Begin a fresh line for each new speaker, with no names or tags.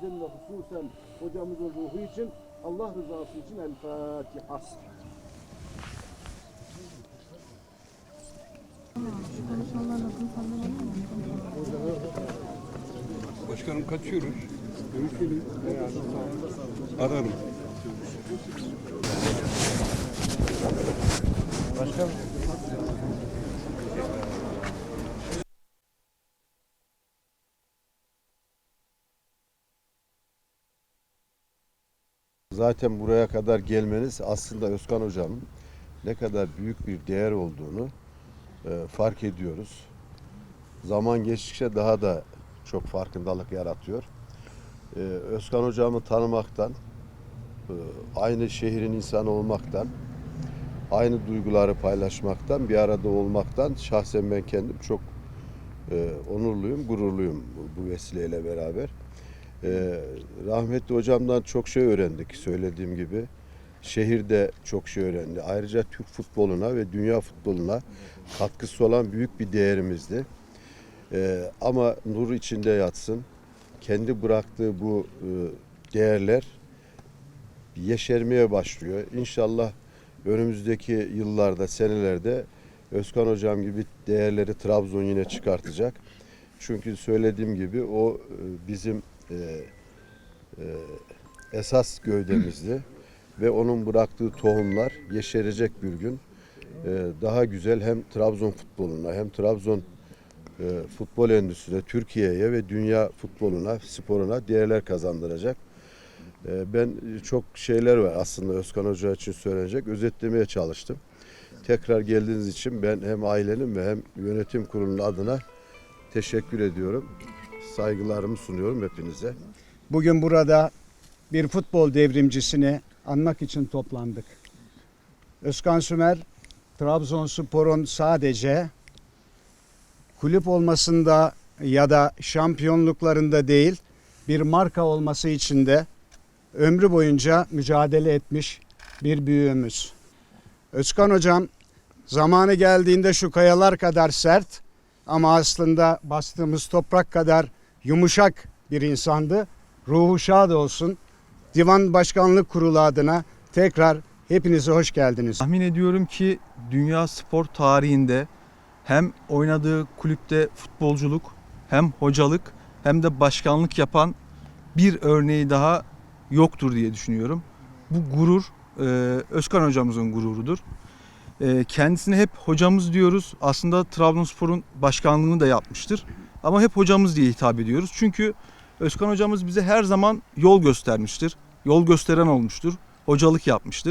sizin ve hususen hocamızın ruhu için Allah rızası için El Fatiha.
Başkanım kaçıyoruz. Görüşürüz. Ararım.
Zaten buraya kadar gelmeniz aslında Özkan Hocam'ın ne kadar büyük bir değer olduğunu e, fark ediyoruz. Zaman geçtikçe daha da çok farkındalık yaratıyor. E, Özkan Hocam'ı tanımaktan, e, aynı şehrin insanı olmaktan, aynı duyguları paylaşmaktan, bir arada olmaktan şahsen ben kendim çok e, onurluyum, gururluyum bu, bu vesileyle beraber. Ee, rahmetli hocamdan çok şey öğrendik söylediğim gibi. Şehirde çok şey öğrendi. Ayrıca Türk futboluna ve dünya futboluna katkısı olan büyük bir değerimizdi. Ee, ama nur içinde yatsın. Kendi bıraktığı bu e, değerler yeşermeye başlıyor. İnşallah önümüzdeki yıllarda, senelerde Özkan hocam gibi değerleri Trabzon yine çıkartacak. Çünkü söylediğim gibi o e, bizim e, e, esas gövdemizdi ve onun bıraktığı tohumlar yeşerecek bir gün e, daha güzel hem Trabzon futboluna hem Trabzon e, futbol endüstrisine, Türkiye'ye ve dünya futboluna, sporuna değerler kazandıracak. E, ben çok şeyler var aslında Özkan Hoca için söylenecek. Özetlemeye çalıştım. Tekrar geldiğiniz için ben hem ailenin ve hem yönetim kurulunun adına teşekkür ediyorum. Saygılarımı sunuyorum hepinize.
Bugün burada bir futbol devrimcisini anmak için toplandık. Özkan Sümer, Trabzonspor'un sadece kulüp olmasında ya da şampiyonluklarında değil, bir marka olması için de ömrü boyunca mücadele etmiş bir büyüğümüz. Özkan Hocam zamanı geldiğinde şu kayalar kadar sert ama aslında bastığımız toprak kadar yumuşak bir insandı. Ruhu şad olsun. Divan Başkanlık Kurulu adına tekrar hepinize hoş geldiniz.
Tahmin ediyorum ki dünya spor tarihinde hem oynadığı kulüpte futbolculuk hem hocalık hem de başkanlık yapan bir örneği daha yoktur diye düşünüyorum. Bu gurur e, Özkan hocamızın gururudur. E, Kendisine hep hocamız diyoruz. Aslında Trabzonspor'un başkanlığını da yapmıştır. Ama hep hocamız diye hitap ediyoruz. Çünkü Özkan hocamız bize her zaman yol göstermiştir. Yol gösteren olmuştur. Hocalık yapmıştır.